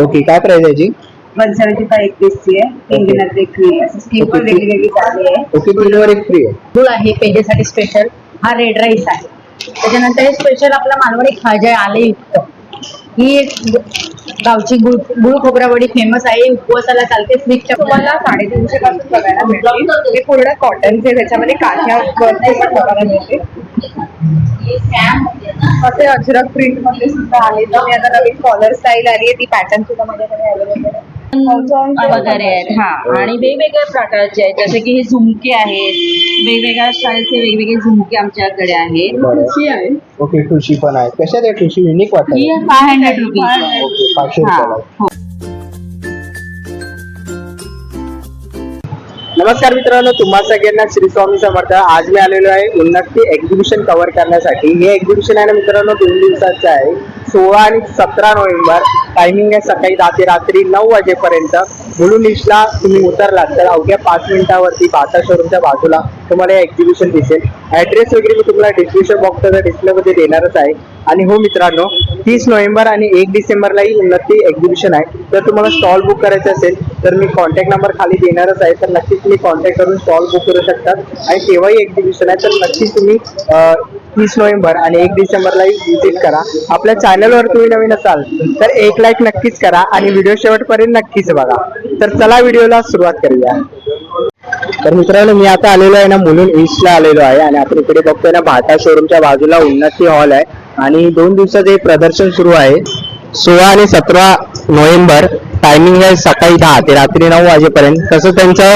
Okay काय price आहे याची? वन सेव्हन्टी फाय एक पीसची आहे. तीन दिनात एक फ्री आहे. स्कीम पण. वेगळी चालली आहे. ओके तीनवर एक फ्री आहे. गुळ आहे पेजेसाठी स्पेशल हा रेड राईस आहे. त्याच्यानंतर हे स्पेशल आपला मालवणी खाजा आहे आले युक्त ही एक गावची गुळ गुळ खोबरावडी फेमस आहे. उपवासाला चालते. स्वीटच्या तुम्हाला साडेतीनशे पासून बघायला मिळतील. हे पूर्ण कॉटनचे त्याच्यामध्ये काठ्या बघायला मिळते असे अजरक प्रिंटमध्ये सुद्धा आहे. आणि आता नवीन कॉलर स्टाईल आली आहे ती पॅटर्न सुद्धा माझ्याकडे अवेलेबल आहे. वगैरे आहेत. हा आणि वेगवेगळ्या प्रकारचे आहेत जसे की हे झुमके आहेत. वेगवेगळ्या स्टाईलचे वेगवेगळे झुमके आमच्याकडे आहेत. ओके ठुशी पण आहे. कशात आहे? ठुशी युनिक वाटत? ही फाय हंड्रेड रुपीज ओके पाचशे हा रुपयाला. नमस्कार मित्रांनो तुम्हा सगळ्यांना श्री स्वामी समर्थ. आज मी आलेलो आहे उन्नती एक्झिबिशन कव्हर करण्यासाठी. हे एक्झिबिशन आहे ना मित्रांनो दोन दिवसाचं आहे. सोळा आणि सतरा नोव्हेंबर टायमिंग आहे सकाळी दहा ते रात्री नऊ वाजेपर्यंत. मुलुंड निशला तुम्ही उतरलात तर अवघ्या पाच मिनिटावरती बाटा शोरूमच्या बाजूला तुम्हाला हे एक्झिबिशन दिसेल. ऍड्रेस वगैरे मी तुम्हाला डिस्क्रिप्शन बॉक्सच्या डिस्प्लेमध्ये देणारच आहे. आणि हो मित्रांनो तीस नोव्हेंबर आणि एक डिसेंबरलाही उन्नती एक्झिबिशन आहे. जर तुम्हाला स्टॉल बुक करायचं असेल तर मी कॉन्टॅक्ट नंबर खाली देणारच आहे. तर नक्कीच तुम्ही कॉन्टॅक्ट करून स्टॉल बुक करू शकता. आणि तेव्हाही एक्झिबिशन आहे तर नक्कीच तुम्ही तीस नोव्हेंबर आणि एक डिसेंबरलाही व्हिजिट करा. आपल्या चॅनलवर तुम्ही नवीन असाल तर एक लाईक नक्कीच करा आणि व्हिडिओ शेवटपर्यंत नक्कीच बघा. तर चला व्हिडिओला सुरुवात करूया. तर मित्रांनो मी आता आलेलो आहे ना मुलून ईस्टला आलेलो आहे आणि आपण इकडे बघतोय ना भाटा शोरूमच्या बाजूला उन्नती हॉल आहे. आणि दोन दिवसाचं हे प्रदर्शन सुरू आहे. सोळा आणि सतरा नोव्हेंबर टायमिंग आहे सकाळी दहा ते रात्री नऊ वाजेपर्यंत. तसं त्यांचं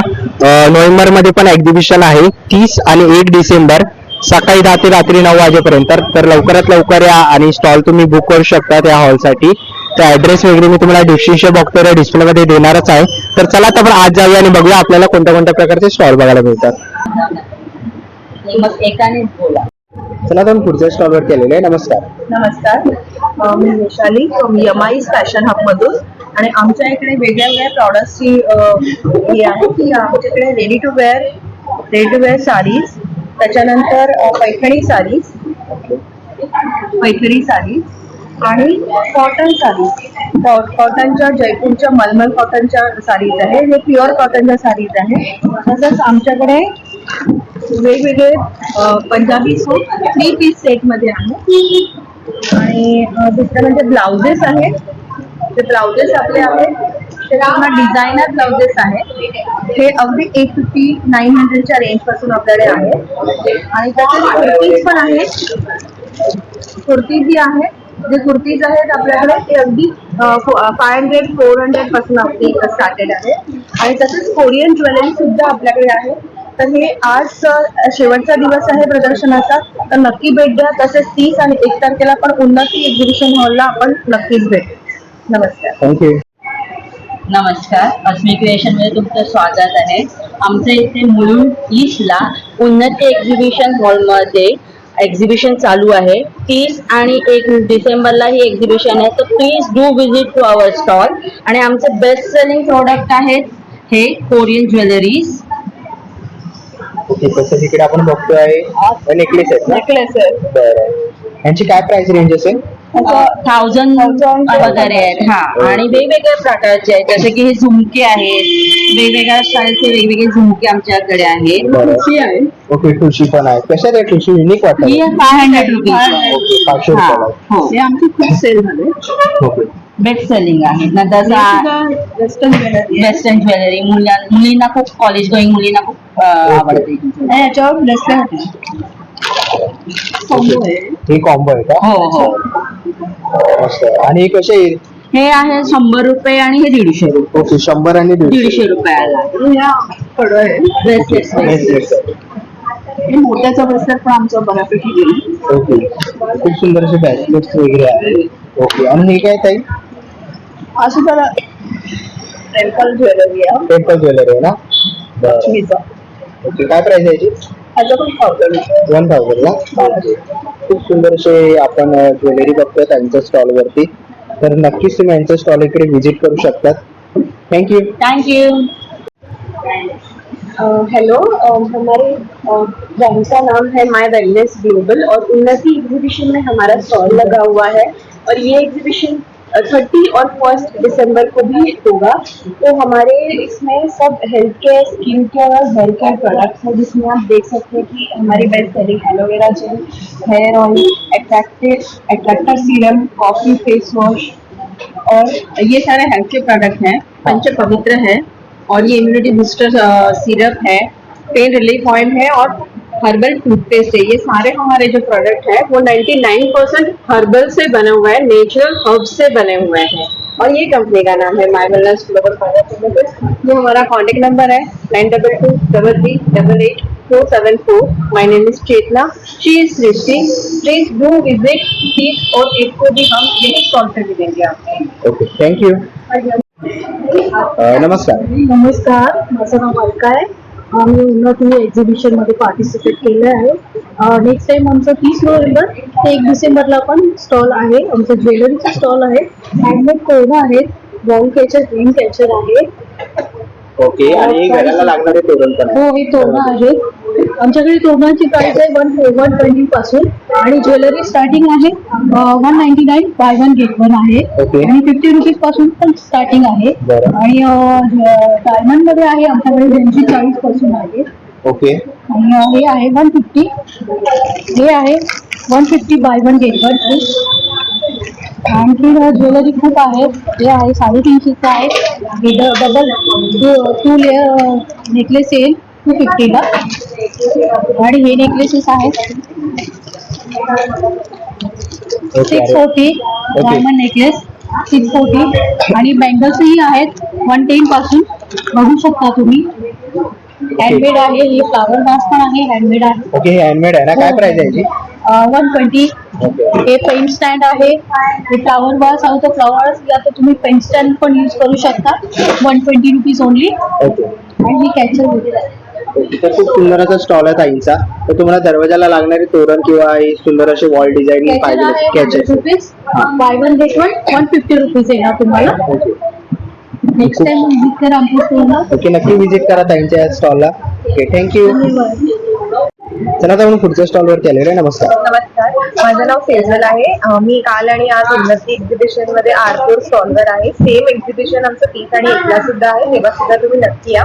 नोव्हेंबरमध्ये पण एक्झिबिशन आहे तीस आणि एक डिसेंबर. सकाळी दहा ते रात्री नऊ वाजेपर्यंत. तर- तर लवकरात लवकर या आणि स्टॉल तुम्ही बुक करू शकता त्या हॉलसाठी त्या ऍड्रेस वगैरे मी तुम्हाला डिस्क्रिप्शन बॉक्सवर डिस्प्ले मध्ये देणारच आहे. तर चला आपण आज जाऊया आणि बघूया आपल्याला कोणत्या कोणत्या प्रकारचे स्टॉल बघायला मिळतात. चला तर पुढच्या स्टॉलवर केलेले आहे. नमस्कार. नमस्कार. मी वैशाली. यमाईज फॅशन हब मधून आणि आमच्या इकडे वेगळ्या वेगळ्या प्रॉडक्ट्सची ही आहे की आमच्याकडे ready to wear ready to wear saris त्याच्यानंतर पैठणी साडीज पैठणी साडीज आणि कॉटन साडीज कॉटनच्या जयपूरच्या मलमल कॉटनच्या साडीज आहे. हे प्युअर कॉटनच्या साडीज आहे. तसंच आमच्याकडे वेगवेगळे पंजाबी सूट थ्री पीस सेटमध्ये आहे. आणि दुसरं म्हणजे ब्लाउजेस आहेत. ते ब्लाउजेस आपले आहेत. पूर्ण डिझायनर ब्लाउजेस आहेत. हे अगदी एट फिफ्टी नाईन हंड्रेडच्या रेंजपासून आपल्याकडे आहे. आणि तसेच कुर्तीज पण आहेत. कुर्ती जी आहे जे कुर्तीज आहेत आपल्याकडे ते अगदी फाय हंड्रेड फोर हंड्रेडपासून आपली स्टार्टेड आहे. आणि तसेच कोरियन ज्वेलरी सुद्धा आपल्याकडे आहे. तर हे आज शेवटचा दिवस आहे प्रदर्शनाचा. तर नक्की भेट द्या. तसेच तीस आणि एक तारखेला पण उन्नती एक्झिबिशन हॉलला आपण नक्कीच भेट. नमस्कार. थँक्यू नमस्कार. अस्मी क्रिएशनमध्ये तुमचं स्वागत आहे. आमच्या इथे मुलुंड ईस्टला उन्नती एक्झिबिशन हॉलमध्ये एक्झिबिशन चालू आहे. तीस आणि एक डिसेंबरला ही एक्झिबिशन आहे. तर please do visit to our stall आणि आमचे बेस्ट सेलिंग प्रोडक्ट आहेत हे कोरियन ज्वेलरीज ओके तसं तिकडे आपण बघतोय नेकलेस आहेत नेकलेस बरं. यांची काय प्राइस रेंज असेल? Thousand Thousand. वगैरे आहेत. हा. आणि वेगवेगळ्या प्रकारचे आहेत जसे की हे झुमके आहेत. वेगवेगळ्या स्टाईलचे वेगवेगळे झुमके आमच्याकडे आहेत. ओके ठुशी पण आहे. कशात आहे ठुशी युनिक वाटत ही फाय हंड्रेड रुपीज ओके पाचशे हा. हो. हे आमची खूप सेल झाले ओके. बेस्ट सेलिंग आहे. नंतर वेस्टर्न ज्वेलरी वेस्टर्न ज्वेलरी मुला मुलींना खूप कॉलेज गोईंग मुलींना खूप आवडते. याच्यावर ब्रेसलेट कॉम्बो आहे. हे कॉम्बो आहे का? हो हो. मस्त. आणि हे कसे हे आहे शंभर रुपये आणि हे दीडशे रुपये. ओके शंभर आणि दीडशे. रुपयाला. ह्या कडं आहे. ब्रेसलेट्स रुपये हे मोत्याचं ब्रेसलेट पण आमचं बऱ्यापैकी गेलं. ओके. खूप सुंदर असे बॅस्केट्स वगैरे आहे ओके. आणि हे काय ताई? असं तर टेम्पल ज्वेलरी आहे. टेम्पल ज्वेलरी आहे ना? बरं. लक्ष्मीचा ओके. काय प्राइस आहे याची? वन थाउजंड ना खूप सुंदर असे आपण ज्वेलरी बघतोय त्यांच्या स्टॉल वरती. तर नक्कीच तुम्ही यांच्या स्टॉल इकडे व्हिजिट करू शकतात. Thank you thank you hello हमारे ब्रांड का नाम है माय वेलनेस ग्लोबल और उन्नति एग्जीबिशन में हमारा स्टॉल लगा हुआ है और ये एग्जीबिशन थर्टी और फ़र्स्ट दिसंबर को भी होगा। तो हमारे इसमें सब हेल्थ केयर स्किन केयर और हेयर केयर प्रोडक्ट्स हैं, जिसमें आप देख सकते हैं कि हमारी best selling aloe vera gel hair oil attractive attractor serum coffee face wash और ये सारे हेल्थ के प्रोडक्ट हैं। पंच पवित्र है और ये इम्यूनिटी बूस्टर सिरप है। पेन रिलीफ ऑयल है और हर्बल टूथपेस्ट है ये सारे हमारे जो प्रोडक्ट है वो 99% परसेंट हर्बल से बने हुए हैं नेचुरल हर्ब से बने हुए हैं। और ये कंपनी का नाम है माई वेलनेस ग्लोबल हमारा कॉन्टेक्ट नंबर है nine double two double three double eight four seven four my name is Chetna she is Srishti please do visit please और एक को भी हम यही स्टॉल पे देंगे आपको। ओके यू नमस्कार। नमस्कार माझं नाव अलका आहे आम्ही उन्नती एक्झिबिशनमध्ये पार्टिसिपेट केलं आहे. नेक्स्ट टाइम आमचं तीस नोव्हेंबर ते एक डिसेंबरला पण स्टॉल आहे. आमचं ज्वेलरीचं स्टॉल आहे. हँडमेड कोरणं आहेत बॉल कॅचर ग्रीन कॅचर आहे. ओके आणि घराला लागणारे तोरण पण. आहे हो हे तोरणं आहेत आमच्याकडे तोरणाची प्राइस आहे वन वन ट्वेंटी पासून. आणि ज्वेलरी स्टार्टिंग आहे one ninety nine buy one get one आहे. आणि फिफ्टी रुपीजपासून पण स्टार्टिंग आहे. बरं. आणि डायमंडमध्ये आहे आमच्याकडे दोनशे चाळीसपासून आहे. ओके आणि अं, हे आहे वन फिफ्टी हे आहे one fifty buy one get one आणखी ज्वेलरी खूप आहे. हे आहे साडेतीनशेचं आहे. Double two two layer necklace येईल टू फिफ्टीला आणि हे नेकलेसेस आहेत six forty diamond necklace six forty आणि बँगल्सही आहेत वन टेन पासून बघू शकता तुम्ही. हँडमेड आहे हे फ्लावर मास्क पण आहे हँडमेड आहे. ओके हे हँडमेड आहे ना? काय प्राइस आहे वन ट्वेंटी हे पेन स्टँड आहे. हे फ्लावर वास आहे तर फ्लावर्स या तर तुम्ही पेन स्टँड पण यूज करू शकता. वन ट्वेंटी रुपीज ओनली आणि ही कॅचर वगैरे आहे. तर खूप सुंदर असा स्टॉल आहे ताईंचा. तर तुम्हाला दरवाजाला लागणारे तोरण किंवा हे सुंदर असे वॉल डिझाईन पाहिजे catches rupees buy one get one one fifty rupees येणार तुम्हाला. ओके नेक्स्ट टाइम विजिट करा आमच्या ओके नक्की विजिट करा ताईंच्या या स्टॉलला ओके थँक्यू चला आता आपण पुढच्या स्टॉलवरती आलेलो आहे. नमस्कार. नमस्कार. माझं नाव सेजल आहे. अं, मी काल आणि आज उन्नती एक्झिबिशनमध्ये आरकोर स्टॉलवर आहे. सेम एक्झिबिशन आमचं तीस आणि एकला सुद्धा आहे. तेव्हा सुद्धा तुम्ही नक्की या.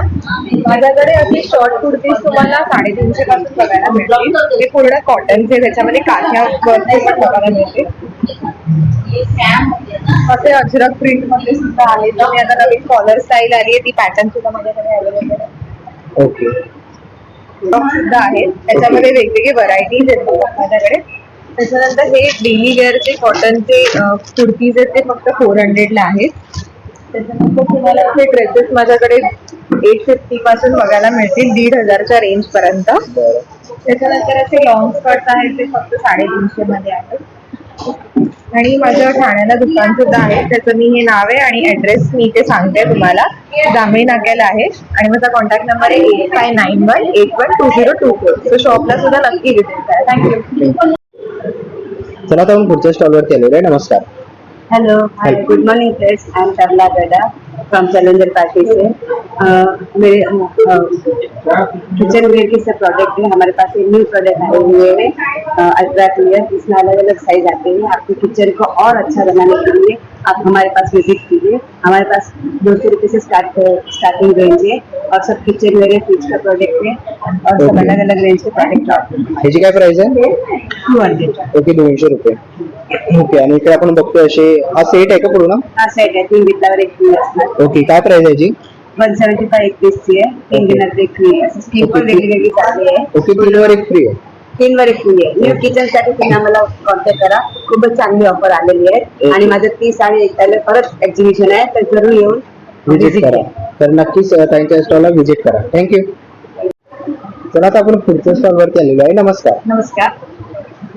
माझ्याकडे असे शॉर्ट कुर्तीज तुम्हाला साडेतीनशे पासून बघायला मिळतील. ते पूर्ण कॉटनचे त्याच्यामध्ये काठ्या वर्कचे पण बघायला मिळते असे अजरक प्रिंटमध्ये सुद्धा आहे तुम्ही आता नवीन कॉलर स्टाईल आली आहे ती पॅटर्न सुद्धा माझ्याकडे अवेलेबल आहे. ओके सुद्धा आहेत. त्याच्यामध्ये वेगवेगळे व्हरायटीज आहेत बघा माझ्याकडे त्याच्यानंतर हे डेली वेअरचे कॉटनचे कुर्तीज आहेत ते फक्त फोर हंड्रेडला आहेत. त्याच्यानंतर तुम्हाला हे ड्रेसेस माझ्याकडे एट फिफ्टी पासून बघायला मिळतील दीड हजारच्या रेंज पर्यंत त्याच्यानंतर असे लॉंग स्कर्ट आहेत ते फक्त साडेतीनशे मध्ये आहेत. आणि माझं ठाण्याला दुकान सुद्धा आहे त्याचं मी हे नाव आहे आणि ऍड्रेस मी ते सांगते तुम्हाला. जांभळी नाक्याला आहे आणि माझा कॉन्टॅक्ट नंबर आहे eight five nine one eight one two zero two four so शॉपला सुद्धा नक्की विजिट करा. थँक्यू चला आता आपण पुढच्या स्टॉलवरती आलेलो आहे नमस्कार. Hello hi. Good morning friends I am Tarla Gada from Challenger uh, मेरे किचन वेयर के सब प्रोडक्ट हैं हमारे पास ये न्यू प्रोडक्ट आए हुए हैं। अल्ट्रा क्लियर इसमें अलग अलग साइज़ आते हैं। आपके किचन को और अच्छा बनाने के लिए आप हमारे पास विज़िट कीजिए। हमारे पास दो सौ रुपये से स्टार्ट स्टार्टिंग रेंज है और सब किचन वेयर है फ्रिज का प्रोडक्ट है और सब अलग अलग रेंज के प्रोडक्ट आते हैं ह्याची काय प्राइस आहे टू हंड्रेड ओके दोनशे रुपये ओके आणि इकडे आपण बघतोय असे हा सेट आहे का पूर्ण हा सेट आहे तीन घेतल्यावर एक फ्री असणार ओके काय प्राइस आहे याची वन सेव्हन्टी फाय एक आहे तीन एक फ्री आहे स्कीम पण Okay. वेगळी वेगळी चालली आहे ओके तीनवर एक फ्री आहे तीन वर एक फ्री आहे न्यू किचनसाठी तुम्ही आम्हाला कॉन्टॅक्ट करा. खूपच चांगली ऑफर आलेली आहे. आणि माझं तीस आणि एकट्याला परत एक्झिबिशन आहे. तर जरूर येऊन विजिट visit करा. तर नक्कीच अ, ताईंच्या स्टॉलला व्हिजिट करा. थँक्यू चला आता आपण पुढच्या स्टॉलवरती आलेलो आहे. नमस्कार. नमस्कार.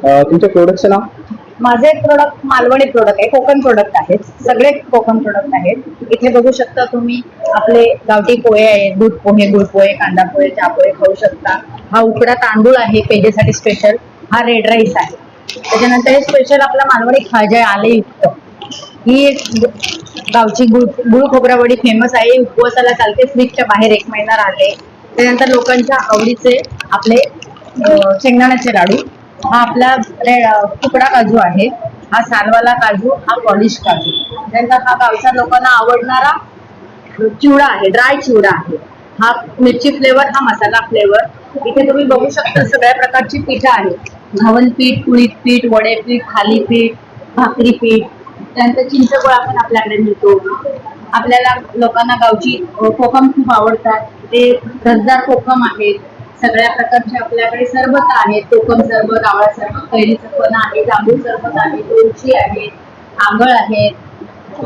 अ, तुमच्या प्रोडक्टचं नाव? माझे प्रोडक्ट मालवणी प्रोडक्ट आहे कोकण प्रोडक्ट आहेत सगळे कोकण प्रोडक्ट आहेत. इथे बघू शकता तुम्ही आपले गावठी पोहे आहेत दूध पोहे गुळ पोहे कांदा पोहे चहा पोहे खाऊ शकता. हा उकडा तांदूळ आहे पेजेसाठी स्पेशल हा रेड राईस आहे. त्याच्यानंतर हे स्पेशल आपला मालवणी खाजा आले युक्त ही एक गावची गुळ गुळ खोबरावडी फेमस आहे. उपवासाला चालते फ्रीजच्या बाहेर एक महिना राहते. त्यानंतर लोकांच्या आवडीचे आपले शेंगदाण्याचे लाडू. हा आपला तुकडा काजू आहे. हा सालवाला काजू हा पॉलिश काजू. त्यानंतर हा गावच्या लोकांना आवडणारा चिवडा आहे ड्राय चिवडा आहे. हा मिरची फ्लेवर हा मसाला फ्लेवर इथे तुम्ही बघू शकता सगळ्या प्रकारची पीठं आहेत. घवन पीठ उडीद पीठ वडे पीठ थालीपीठ भाकरी पीठ. त्यानंतर चिंचगोळा पण आपल्याकडे मिळतो. आपल्याला लोकांना गावची कोकम खूप आवडतात. ते रसदार कोकम आहेत. सगळ्या प्रकारचे आपल्याकडे सरबत आहेत. कोकम सरबत आवळा सरबत कैरीचं पण आहे जांभूळ सरबत आहे लोणची आहे आंबळ आहेत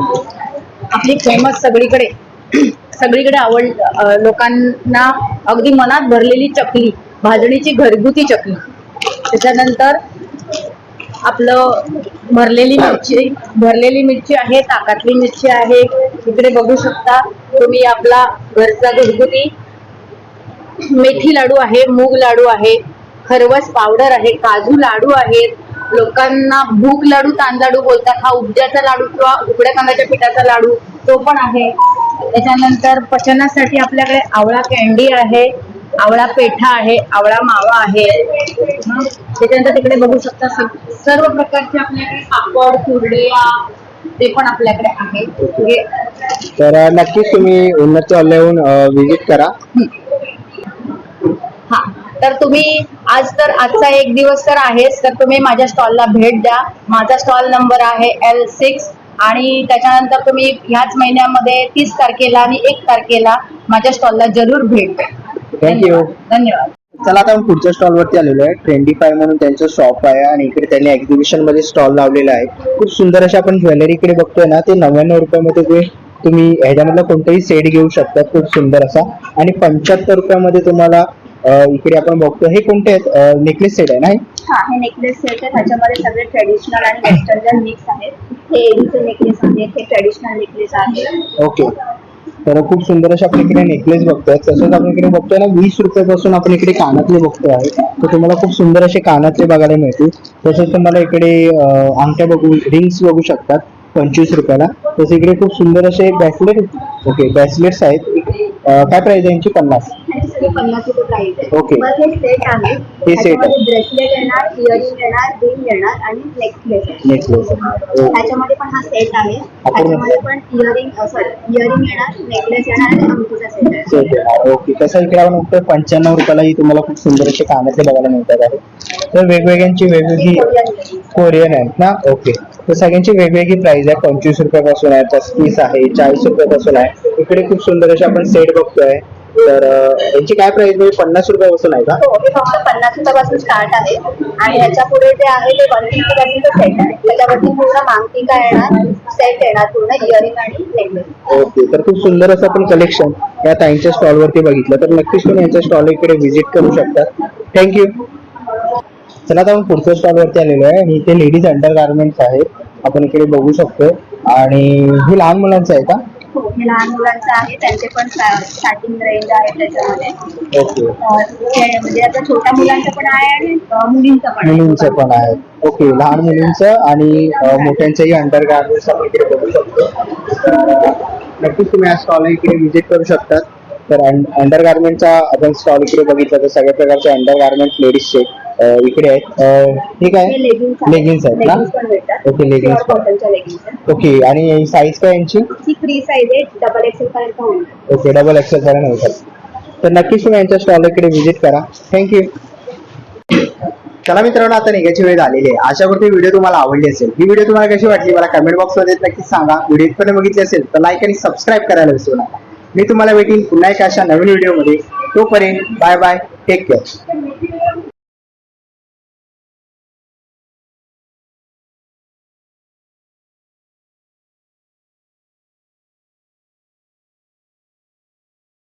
आपली फेमस सगळीकडे सगळीकडे आवड लोकांना अगदी मनात भरलेली चकली भाजणीची घरगुती चकली. त्याच्यानंतर आपलं भरलेली मिरची भरलेली मिरची आहे ताकातली मिरची आहे. इकडे बघू शकता तुम्ही आपला घरचा घरगुती मेथी लाडू आहे मूग लाडू आहे खरवस पावडर आहे काजू लाडू आहेत. लोकांना भूक लाडू तांद लाडू बोलतात. हा उपद्याचा लाडू किंवा उकड्या तांदळाच्या पिठाचा लाडू तो पण आहे. त्याच्यानंतर पचनासाठी आपल्याकडे आवळा कॅन्डी आहे आवळा पेठा आहे आवळा मावा आहे. त्याच्यानंतर तिकडे बघू शकता सर्व प्रकारचे आपल्याकडे पापड कुरडया ते पण आपल्याकडे आहे तर नक्कीच तुम्ही उन्नत व्हिजिट करा. तर तुम्ही आज तर आजचा एक दिवस तर आहेच. तर तुम्ही माझ्या स्टॉलला भेट द्या. माझा स्टॉल नंबर आहे एल सिक्स आणि त्याच्यानंतर तुम्ही ह्याच महिन्यामध्ये तीस तारखेला आणि एक तारखेला माझ्या स्टॉलला जरूर भेट द्या. थँक्यू धन्यवाद. चला आता आपण पुढच्या स्टॉल वरती आलेलो आहे. ट्वेंटी फाय म्हणून त्यांचं शॉप आहे आणि इकडे त्यांनी एक्झिबिशनमध्ये स्टॉल लावलेला आहे. खूप सुंदर अशी आपण ज्वेलरी इकडे बघतोय ना ते नव्याण्णव रुपयामध्ये ते तुम्ही ह्याच्यामधला कोणताही सेट घेऊ शकता. खूप सुंदर असा. आणि पंच्याहत्तर रुपयामध्ये तुम्हाला इकडे आपण बघतो हे कोणते आहेत? नेकलेस सेट आहे ना हे? नेकलेस सेट आहे त्याच्यामध्ये सगळे ट्रेडिशनल आणि वेस्टर्न मिक्स आहेत. हे नेकलेस आहेत हे ट्रेडिशनल नेकलेस आहे ओके तर खूप सुंदर असे आपण इकडे नेकलेस बघतोय. तसंच आपण इकडे बघतोय ना वीस रुपयापासून आपण इकडे कानातले बघतोय आहे. तर तुम्हाला खूप सुंदर असे कानातले बघायला मिळतील. तसंच तुम्हाला इकडे अंगठ्या बघू रिंग्स बघू शकतात. पंचवीस रुपयाला. तसं इकडे खूप सुंदर असे बॅसलेट ओके बॅसलेट्स आहेत. काय प्राइस आहे यांची? पन्नास. सगळे पन्नास रुपये प्राइस आहे Okay. मग हे सेट आहे. हे set आहे. त्याच्यामध्ये ब्रेसलेट येणार इयरिंग येणार रिंग येणार आणि नेकलेस नेकलेस त्याच्यामध्ये पण हा सेट आहे. आपण- त्याच्यामध्ये पण इयरिंग सॉरी इयरिंग येणार नेकलेस येणार आणि अंगठीचा सेट आहे. सेट येणार ओके तसं इकडे आपण बघतोय पंच्याण्णव रुपयालाही तुम्हाला खूप सुंदर असे कानातले बघायला मिळतात. आहे तर वेगवेगळ्यांची वेगवेगळी कोरियन आहेत ना? ओके तर सगळ्यांची वेगवेगळी प्राइस आहे. पंचवीस रुपयापासून आहे पस्तीस आहे चाळीस रुपयापासून आहे. इकडे खूप सुंदर असे आपण सेट बघतोय. तर यांची काय प्राइस म्हणजे पन्नास रुपयापासून आहे का? हो हे फक्त पन्नास रुपयापासून स्टार्ट आहे. आणि ह्याच्या पुढे जे आहे ते वन फिफ्टी पासूनचं सेट आहे. त्याच्यावरती पूर्ण मांगटिका येणार? सेट येणार पूर्ण इयरिंग आणि नेकलेस ओके तर खूप सुंदर असं आपण कलेक्शन या ताईंच्या स्टॉल वरती बघितलं. तर नक्कीच तुम्ही यांच्या स्टॉल इकडे व्हिजिट करू शकता. थँक्यू चला आता आपण पुढच्या स्टॉल वरती आलेलो आहे. आणि इथे लेडीज अंडर गार्मेंट्स आहेत. आपण इकडे बघू शकतो आणि हे लहान मुलांचं आहे का? हो हे लहान मुलांचं आहे. त्यांचे पण स्टार्टिंग रेंज आहे त्याच्यामध्ये. ओके अं, ते म्हणजे आता छोट्या मुलांचं पण आहे आणि मुलींचं पण आहे. मुलींचं पण आहे. ओके लहान मुलींचं आणि अं, मोठ्यांचंही अंडर गार्मेंट्स आपण इकडे बघू शकतो. नक्कीच तुम्ही या स्टॉल इकडे व्हिजिट करू शकतात. तर अंडर गार्मेंटचा आपण स्टॉल इकडे बघितलं तर सगळ्या प्रकारचे अंडर गार्मेंट लेडीजचे इकडे आहेत. अं, हे काय हे लेगिन्स आहेत ना? ओके लेगिन्स ओके आणि साईज काय यांची? ही फ्री साईज आहे. डबल एक्सेल पर्यंत होईल ओके डबल एक्सेल पर्यंत होतात. तर नक्कीच तुम्ही यांच्या स्टॉल इकडे व्हिजिट करा. थँक्यू चला मित्रांनो आता निघायची वेळ झालेली आहे. आशा करतो व्हिडिओ तुम्हाला आवडली असेल. ही व्हिडिओ तुम्हाला कशी वाटली मला कमेंट बॉक्समध्ये नक्कीच सांगा. व्हिडिओ इथपर्यंत बघितली असेल तर लाईक आणि सबस्क्राईब करायला विसरू नका. मी तुम्हाला भेटीन पुन्हा एका अशा नवीन व्हिडिओमध्ये. तोपर्यंत बाय बाय टेक केअर